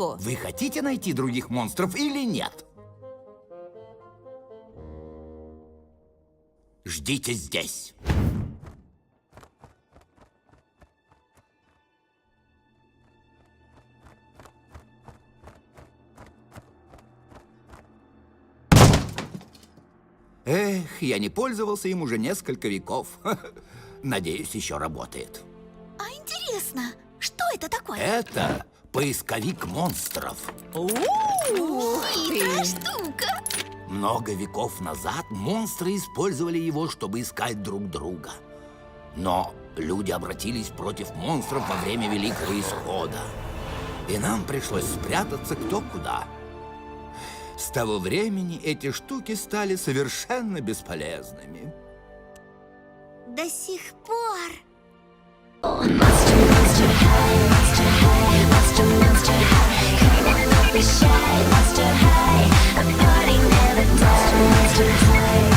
списку. Вы хотите найти других монстров или нет? Ждите здесь. Эх, я не пользовался им уже несколько веков. Надеюсь, еще работает. А интересно, что это такое? Это поисковик монстров. Хитрая штука. Много веков назад монстры использовали его, чтобы искать друг друга. Но люди обратились против монстров во время Великого Исхода. И нам пришлось спрятаться кто куда. С того времени эти штуки стали совершенно бесполезными. До сих пор. to